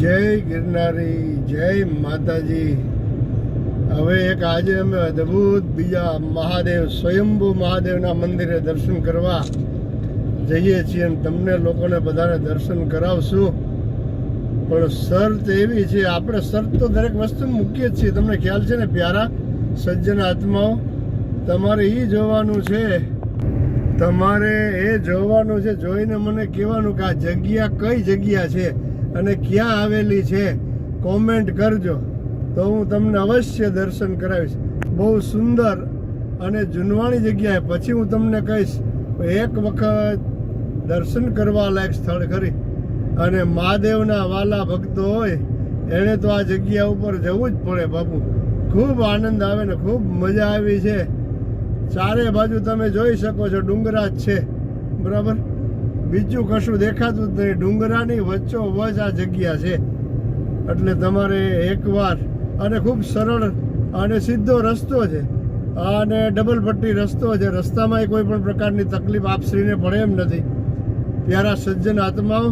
જય ગિરનારી, જય માતાજી. હવે એક આજે અમે અદ્ભુત બીજા મહાદેવ, સ્વયંભુ મહાદેવના મંદિરે દર્શન કરવા જઈએ છીએ અને તમને લોકોને બધાને દર્શન કરાવશું. પણ શરત એવી છે, આપણે શરત તો દરેક વસ્તુ મૂકીએ જ છીએ. તમને ખ્યાલ છે ને, પ્યારા, સજ્જન આત્માઓ? તમારે એ જોવાનું છે. તમારે એ જોવાનું છે, જોઈને મને કહેવાનું કે આ જગ્યા કઈ જગ્યા છે? અને ક્યાં આવેલી છે કોમેન્ટ કરજો. તો હું તમને અવશ્ય દર્શન કરાવીશ. બહુ સુંદર અને જૂનવાણી જગ્યાએ. પછી હું તમને કહીશ, એક વખત દર્શન કરવા લાયક સ્થળ ખરી. અને મહાદેવના વાલા ભક્તો હોય, એણે તો આ જગ્યા ઉપર જવું જ પડે બાપુ. ખૂબ આનંદ આવે ને ખૂબ મજા આવી છે. ચારે બાજુ તમે જોઈ શકો છો ડુંગરા જ છે. બરાબર? બીજું કશું દેખાતું જ નહીં. ડુંગરાની વચ્ચો વચ આ જગ્યા છે. એટલે તમારે એકવાર અને ખૂબ સરળ અને સીધો રસ્તો છે. અને ડબલ પટ્ટી રસ્તો છે. રસ્તામાં કોઈ પણ પ્રકારની તકલીફ આપશ્રીને પડે એમ નથી. પ્યારા સજ્જન આત્માઓ,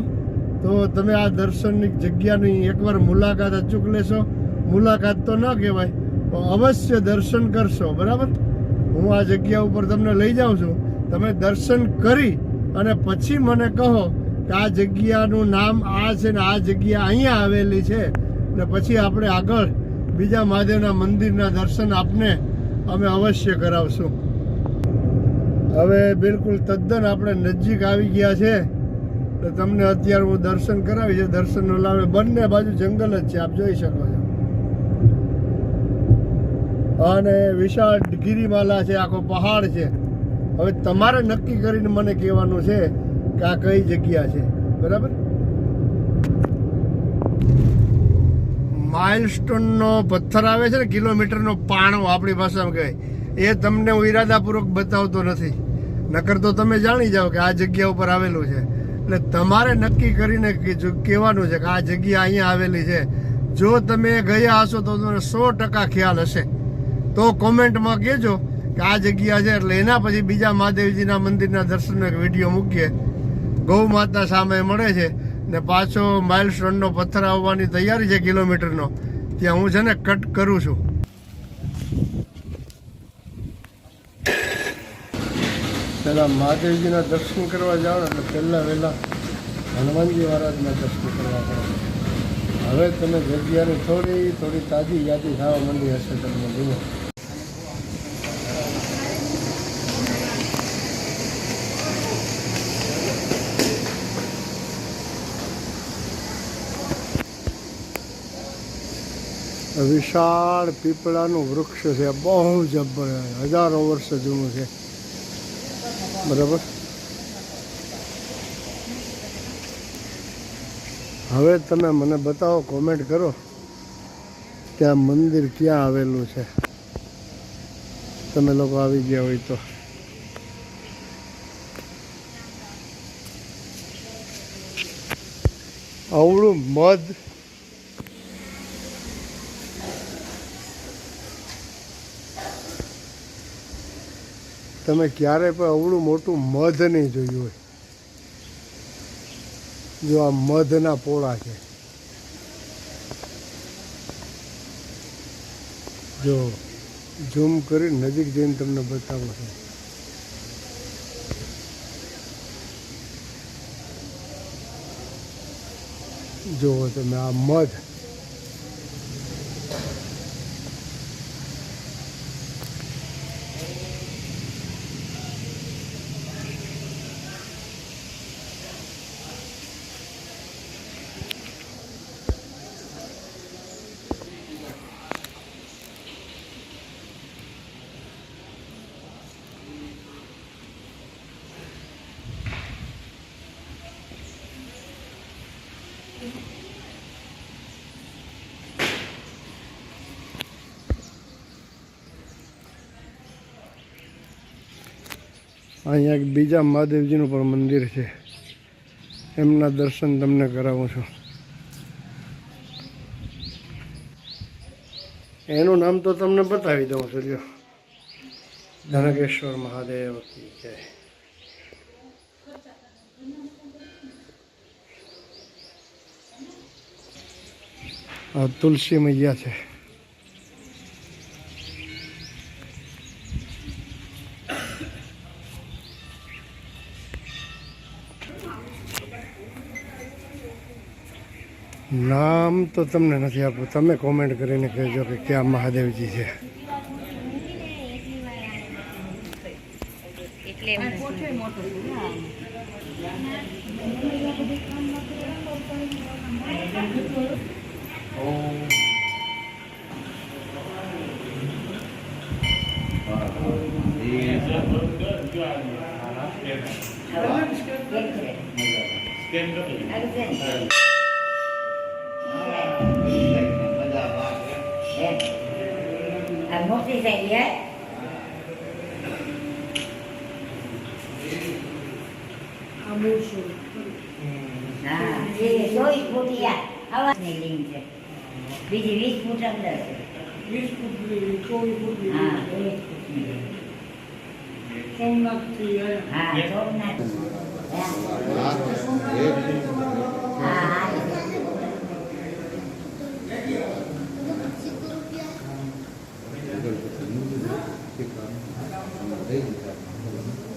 તો તમે આ દર્શનની જગ્યાની એકવાર મુલાકાત અચૂક લેશો. મુલાકાત તો ન કહેવાય, પણ અવશ્ય દર્શન કરશો. બરાબર? હું આ જગ્યા ઉપર તમને લઈ જાઉં છું. તમે દર્શન કરી અને પછી મને કહો કે આ જગ્યાનું નામ આ છે ને આ જગ્યા અહીંયા આવેલી છે. ને પછી આપણે આગળ બીજા મહાદેવના મંદિરના દર્શન આપને અમે અવશ્ય કરાવશું. હવે બિલકુલ તદ્દન આપણે નજીક આવી ગયા છે. તો તમને અત્યારે હું દર્શન કરાવી છે દર્શનનો લાવે બંને બાજુ જંગલ જ છે. આપ જોઈ શકો છો. અને વિશાળ ગિરિમાલા છે. આખો પહાડ છે. હવે તમારે નક્કી કરીને મને કહેવાનું છે કે આ કઈ જગ્યા છે. બરાબર? માઇલસ્ટોનનો પથ્થર આવે છે ને, કિલોમીટરનો પાણો આપણી ભાષામાં કહેવાય. એ તમને હું ઈરાદાપૂર્વક બતાવતો નથી. નકર તો તમે જાણી જાઓ કે આ જગ્યા ઉપર આવેલું છે. એટલે તમારે નક્કી કરીને કહેવાનું છે કે આ જગ્યા અહીંયા આવેલી છે. જો તમે ગયા હશો તો તમને સો ટકા ખ્યાલ હશે. તો કોમેન્ટમાં કહેજો. કે આ જગ્યા છે એટલે એના પછી બીજા મહાદેવજીના મંદિરના દર્શનનો એક વીડિયો મૂકીએ. ગૌ માતા સામે મળે છે ને પાછો માઇલ સ્ટોનનો પથ્થર આવવાની તૈયારી છે કિલોમીટરનો. ત્યાં હું છે ને કટ કરું છું. પહેલાં મહાદેવજીના દર્શન કરવા જાઓ એટલે પહેલાં વહેલા હનુમાનજી મહારાજના દર્શન કરવા પડે હવે તમે જગ્યાની થોડી થોડી તાજી યાદી થવા માંડી હશે તમને જુઓ. વિશાળ પીપળાનું વૃક્ષ છે. બહુ જબર હજારો વર્ષ જૂનું છે. બરાબર? હવે તમે મને બતાવો કોમેન્ટ કરો કે આ મંદિર ક્યાં આવેલું છે. તમે લોકો આવી ગયા હોય તો. અવળું મધ તમે ક્યારે પણ અવળું મોટું મધ નહીં જોયું હોય. જો આ મધના પોળા છે. જો ઝૂમ કરી નજીક જઈને તમને બતાવું છું. જુઓ તમે આ મધ અહીંયા એક બીજા મહાદેવજીનું પણ મંદિર છે. એમના દર્શન તમને કરાવું છું. એનું નામ તો તમને બતાવી દઉં છું જો ધનકેશ્વર મહાદેવ જય. આ તુલસી મૈયા છે. નામ તો તમને નથી આપવું તમે કોમેન્ટ કરીને કહેજો કે ક્યાં મહાદેવજી છે. એટલે એમ નથી. આવું છે ને? એમ. આ મોટી થઈ ગયા હા એ ચોવીસ ફૂટ યા હવાની લિંક છે બીજી વીસ ફૂટ અંદર છે વીસ ફૂટની ચોવીસ ફૂટની હા ચોવીસ ફૂટની લિંક. સોમનાથથી હા સોમનાથ હા હા છે પણ હમણાં છે ને એ વયા ગયા બેન નાગદાદાના દર્શન સેવા કરો. વેચી ન રહીએ ને. નકર અમે હરણ છે તો ચાલુ જ હોય.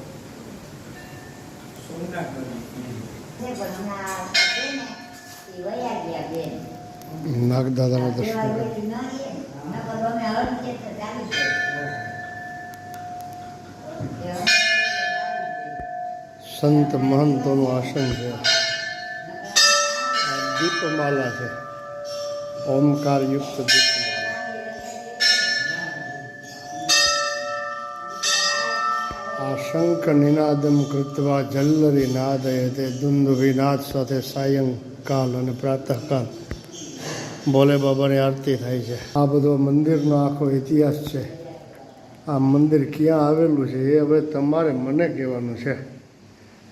એ હરણ છે તો ચાલુ જ હોય. સંત મહંતોનું આસન છે આ દીપમાલા છે ઓમકાર યુક્ત દીપમાલા આ શંખ નિનાદમ કૃત્વા જલ્લરી નાદય તે દુંદુભીનાદ સાથે સાયંકાલ અને પ્રાતઃકાલ ભોલે બાબાની આરતી થાય છે આ બધો મંદિરનો આખો ઇતિહાસ છે આ મંદિર ક્યાં આવેલું છે એ હવે તમારે મને કહેવાનું છે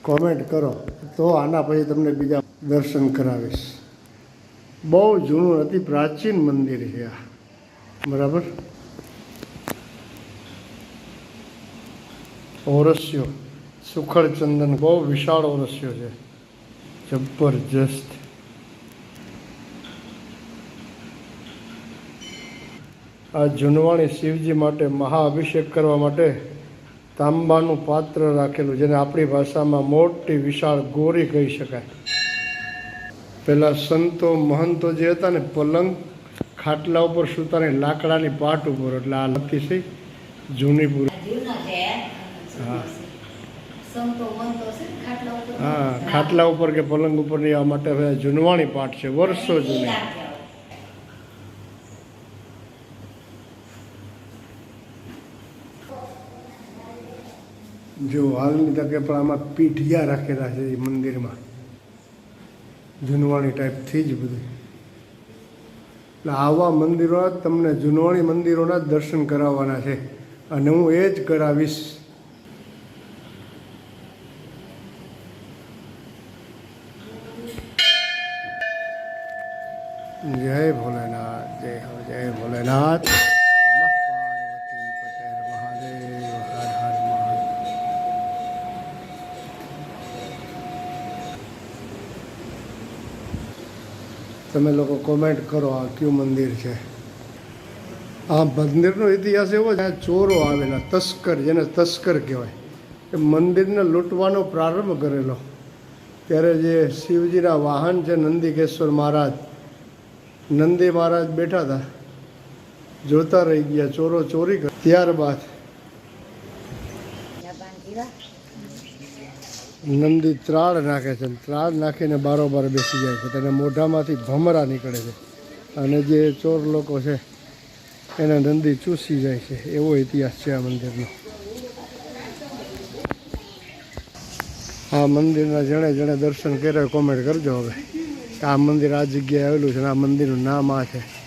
કોમેન્ટ કરો તો આના પછી તમને બીજા દર્શન કરાવીશ બહુ જૂનું અતિ પ્રાચીન મંદિર છે આ બરાબર ઓરસ્યો સુખડ ચંદન બહુ વિશાળ ઓરસ્યો છે. જબરજસ્ત. આ જુનવાણી શિવજી માટે મહાઅભિષેક કરવા માટે તાંબાનું પાત્ર રાખેલું, જેને આપણી ભાષામાં મોટી વિશાળ ગોરી કહી શકાય. પહેલાં સંતો મહંતો જે હતા ને, પલંગ ખાટલા ઉપર સૂતાની લાકડાની પાટ ઉપર એટલે આ લખી છે જૂની પૂરી હા ખાટલા ઉપર. હા ખાટલા ઉપર કે પલંગ ઉપરની આ માટે હવે જૂનવાણી પાઠ છે વર્ષો જૂની. જો હાલની તકે પણ આમાં પીઠિયા રાખેલા છે એ મંદિરમાં. જૂનવાણી ટાઈપથી જ બધું. એટલે આવા મંદિરો તમને જૂનવાણી મંદિરોના જ દર્શન કરાવવાના છે. અને હું એ જ કરાવીશ તમે લોકો કોમેન્ટ કરો, આ કયું મંદિર છે? આ મંદિરનો ઇતિહાસ એવો છે ચોરો આવેલા, તસ્કર, જેને તસ્કર કહેવાય, એ મંદિરને લૂંટવાનો પ્રારંભ કરેલો. ત્યારે જે શિવજીના વાહન છે, નંદિકેશ્વર મહારાજ, નંદી મહારાજ બેઠા હતા, જોતા રહી ગયા, ચોરો ચોરી કર, ત્યારબાદ જાપાન જીવા નંદી ત્રાળ નાખે છે. ત્રાળ નાખીને બારોબાર બેસી જાય છે. તેને મોઢામાંથી ભમરા નીકળે છે. અને જે ચોર લોકો છે, એને નંદી ચૂસી જાય છે. એવો ઇતિહાસ છે આ મંદિરનો. આ મંદિરના જણે જણે દર્શન કર્યા, કોમેન્ટ કરજો હવે. આ મંદિર આ જગ્યાએ આવેલું છે આ મંદિરનું નામ આ છે.